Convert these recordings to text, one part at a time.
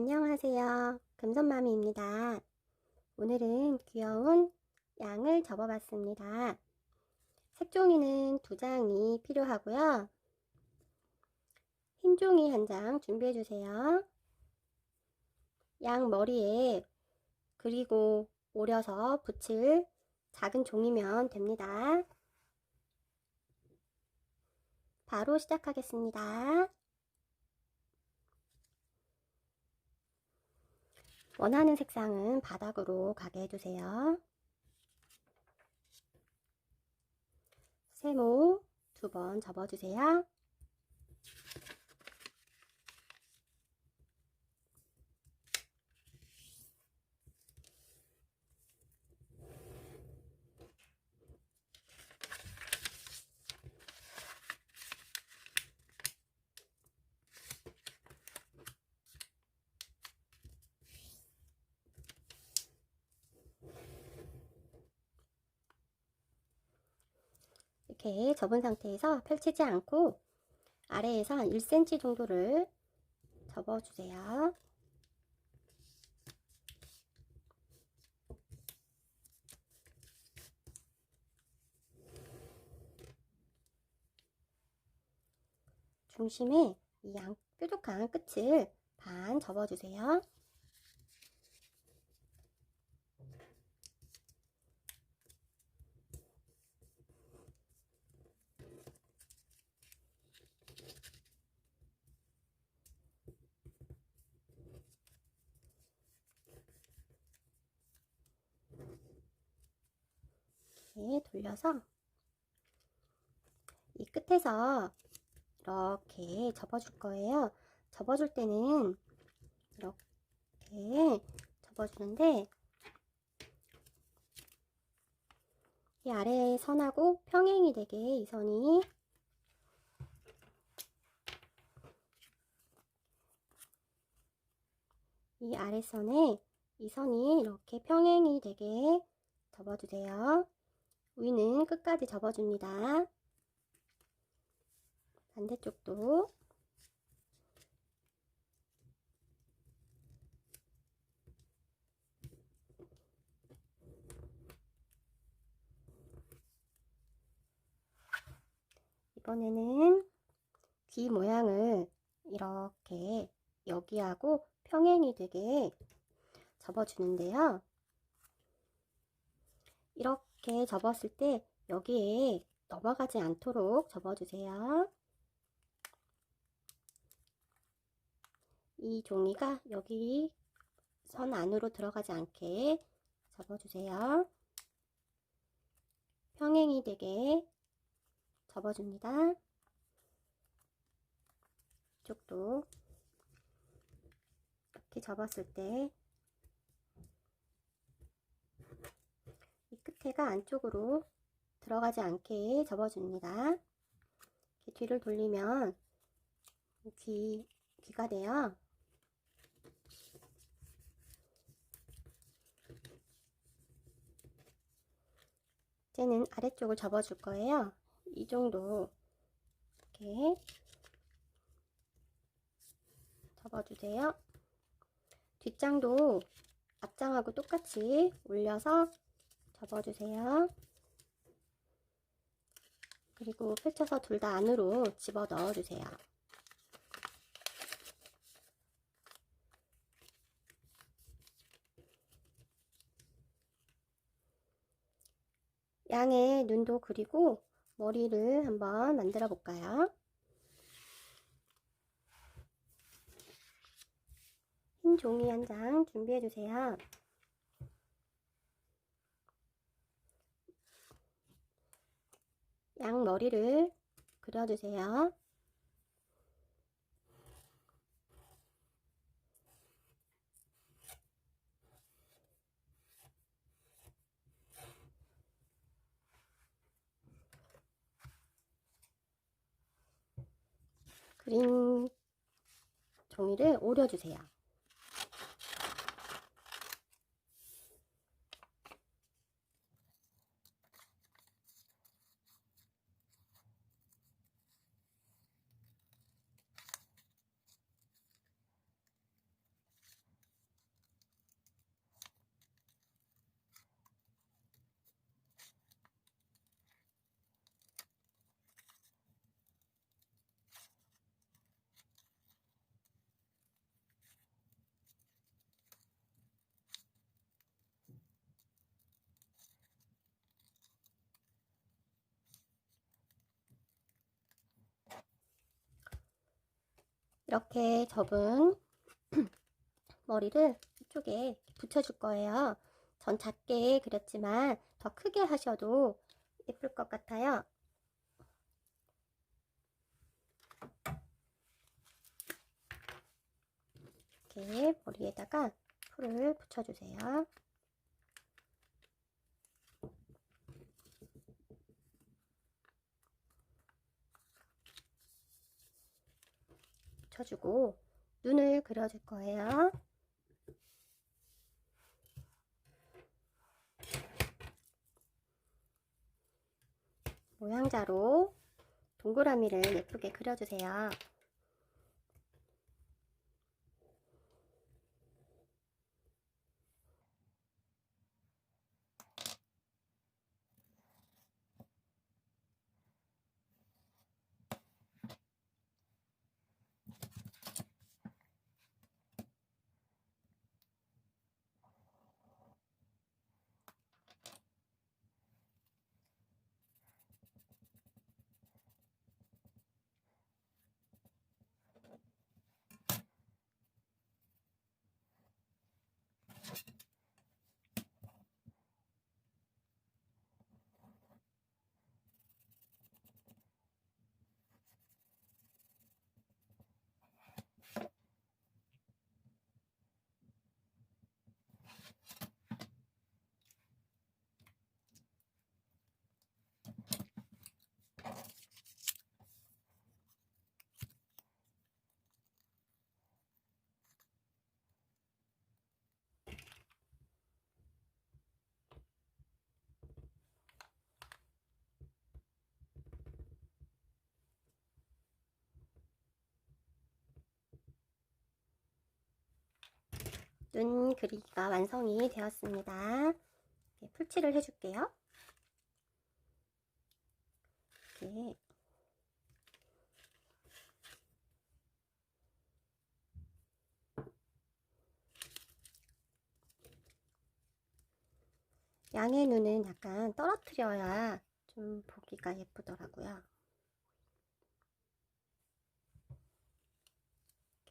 안녕하세요. 금손마미입니다. 오늘은 귀여운 양을 접어봤습니다. 색종이는 두 장이 필요하고요. 흰 종이 한 장 준비해주세요. 양 머리에 그리고 오려서 붙일 작은 종이면 됩니다. 바로 시작하겠습니다. 원하는 색상은 바닥으로 가게 해주세요. 세모 두 번 접어주세요. 이렇게 접은 상태에서 펼치지 않고 아래에서 한 1cm 정도를 접어주세요. 중심에 이 양 뾰족한 끝을 반 접어주세요. 이렇게 돌려서 이 끝에서 이렇게 접어줄 거예요. 접어줄 때는 이렇게 접어주는데 이 아래 선하고 평행이 되게 이 선이 이 아래선에 이 선이 이렇게 평행이 되게 접어주세요. 위는 끝까지 접어줍니다. 반대쪽도 이번에는 귀 모양을 이렇게 여기하고 평행이 되게 접어주는데요. 이렇게 접었을 때 여기에 넘어가지 않도록 접어주세요. 이 종이가 여기 선 안으로 들어가지 않게 접어주세요. 평행이 되게 접어줍니다. 이쪽도 이렇게 접었을 때 이 끝에가 안쪽으로 들어가지 않게 접어줍니다. 뒤를 돌리면 귀, 귀가 돼요. 이제는 아래쪽을 접어줄 거예요. 이 정도 이렇게 접어주세요. 뒷장도 앞장하고 똑같이 올려서 접어주세요. 그리고 펼쳐서 둘 다 안으로 집어 넣어주세요. 양의 눈도 그리고 머리를 한번 만들어 볼까요? 흰 종이 한 장 준비해 주세요. 양 머리를 그려주세요. 그린 종이를 오려주세요. 이렇게 접은 머리를 이쪽에 붙여줄 거예요. 전 작게 그렸지만 더 크게 하셔도 예쁠 것 같아요. 이렇게 머리에다가 풀을 붙여주세요. 붙여주고 눈을 그려줄 거예요. 모양자로 동그라미를 예쁘게 그려주세요. 눈 그리기가 완성이 되었습니다. 풀칠을 해줄게요. 이렇게 양의 눈은 약간 떨어뜨려야 좀 보기가 예쁘더라고요.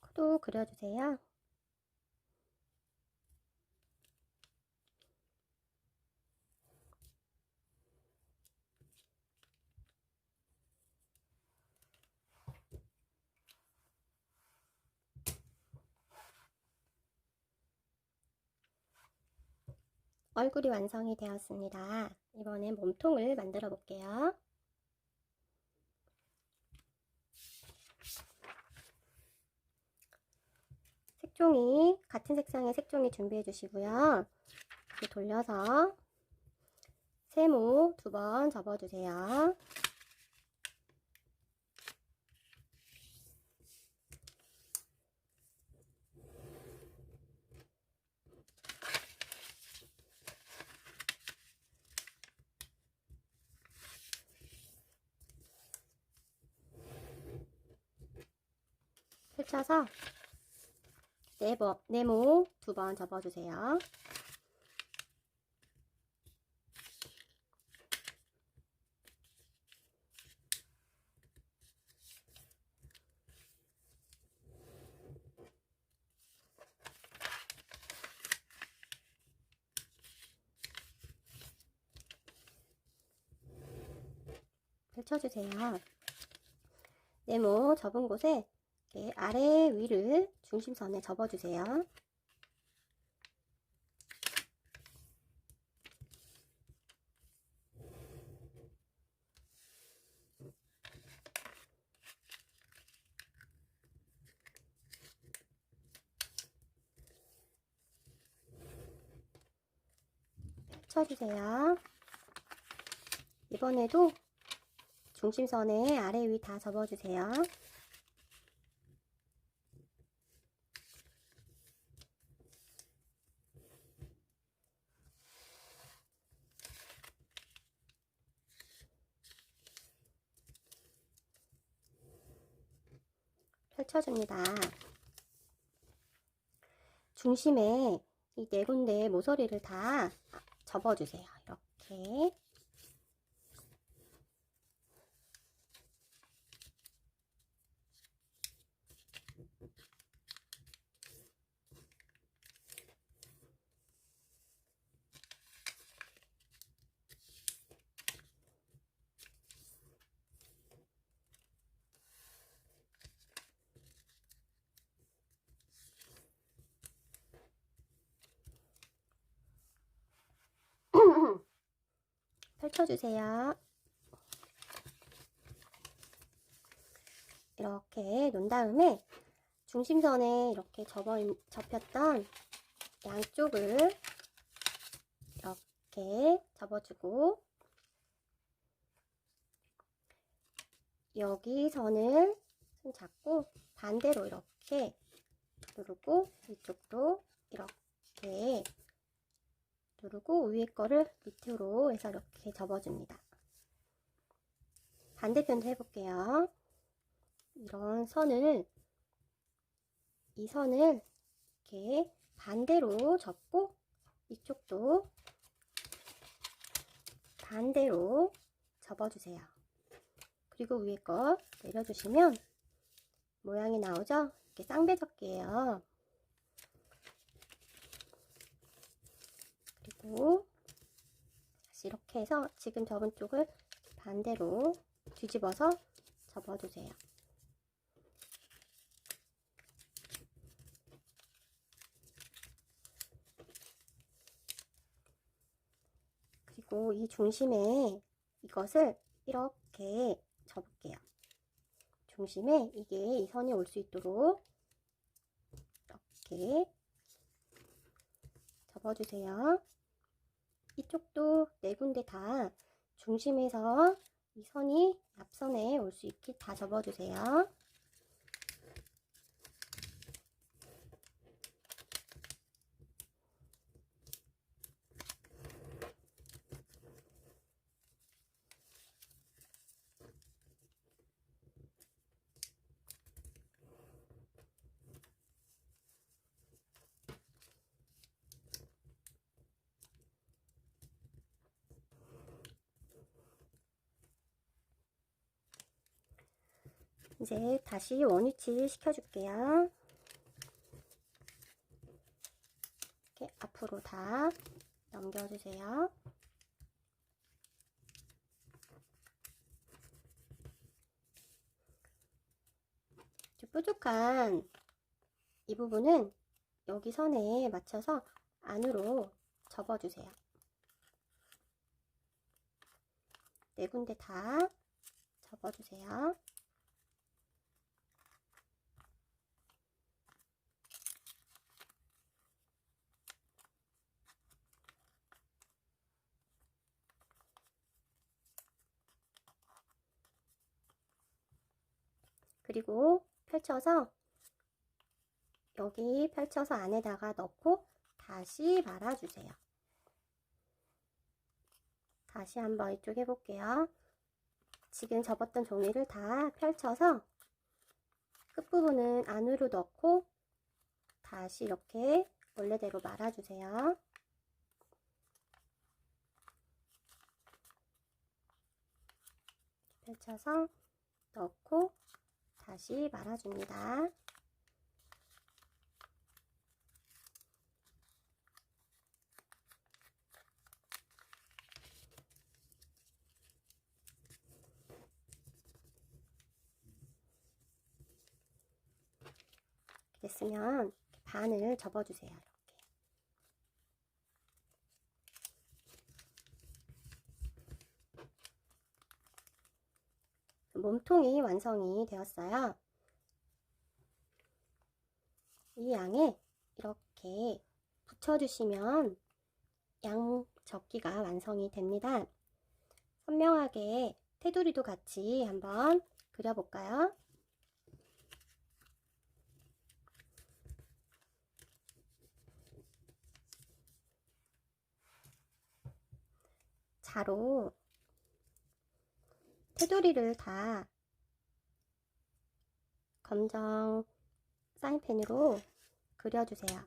코도 그려주세요. 얼굴이 완성이 되었습니다. 이번엔 몸통을 만들어 볼게요. 색종이, 같은 색상의 색종이 준비해 주시고요. 돌려서 세모 두 번 접어 주세요. 펼쳐서 네번, 네모 두 번 접어주세요. 펼쳐주세요. 네모 접은 곳에 아래 위를 중심선에 접어주세요. 펼쳐주세요. 이번에도 중심선에 아래 위 다 접어주세요. 펼쳐줍니다. 중심에 이 네 군데 모서리를 다 접어주세요. 이렇게. 펼쳐주세요. 이렇게 놓은 다음에 중심선에 이렇게 접어, 접혔던 양쪽을 이렇게 접어주고 여기 선을 손 잡고 반대로 이렇게 누르고 이쪽도 누르고 위에 거를 밑으로 해서 이렇게 접어줍니다. 반대편도 해볼게요. 이런 선을 이 선을 이렇게 반대로 접고 이쪽도 반대로 접어주세요. 그리고 위에 거 내려주시면 모양이 나오죠? 이렇게 쌍배접기예요. 그리고 다시 이렇게 해서 지금 접은 쪽을 반대로 뒤집어서 접어주세요. 그리고 이 중심에 이것을 이렇게 접을게요. 중심에 이게 이 선이 올 수 있도록 이렇게 접어주세요. 이쪽도 네 군데 다 중심에서 이 선이 앞선에 올 수 있게 다 접어주세요. 이제 다시 원위치 시켜줄게요. 이렇게 앞으로 다 넘겨주세요. 뾰족한 이 부분은 여기 선에 맞춰서 안으로 접어주세요. 네 군데 다 접어주세요. 그리고 펼쳐서 여기 펼쳐서 안에다가 넣고 다시 말아주세요. 다시 한번 이쪽 해볼게요. 지금 접었던 종이를 다 펼쳐서 끝부분은 안으로 넣고 다시 이렇게 원래대로 말아주세요. 펼쳐서 넣고 다시 말아줍니다. 됐으면 반을 접어주세요. 이렇게. 몸통이 완성이 되었어요. 이 양에 이렇게 붙여주시면 양 접기가 완성이 됩니다. 선명하게 테두리도 같이 한번 그려볼까요? 자로 테두리를 다 검정 사인펜으로 그려주세요.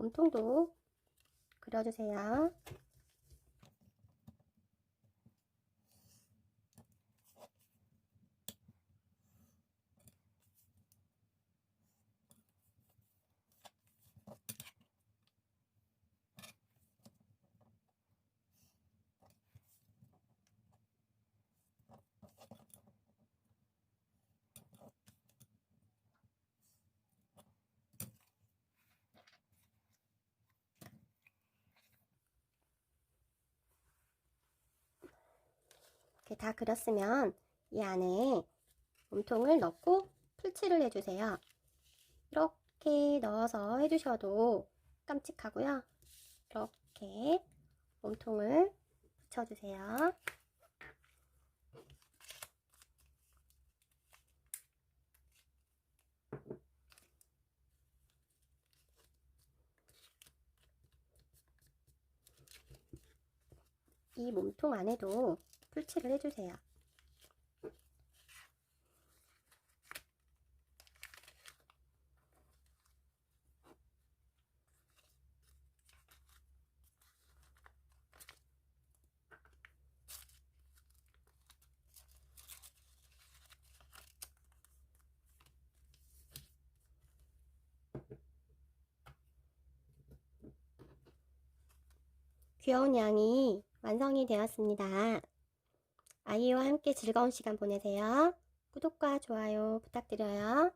몸통도 그려주세요. 이렇게 다 그렸으면 이 안에 몸통을 넣고 풀칠을 해주세요. 이렇게 넣어서 해주셔도 깜찍하고요. 이렇게 몸통을 붙여주세요. 이 몸통 안에도 풀칠을 해주세요. 귀여운 양이 완성이 되었습니다. 아이와 함께 즐거운 시간 보내세요. 구독과 좋아요 부탁드려요.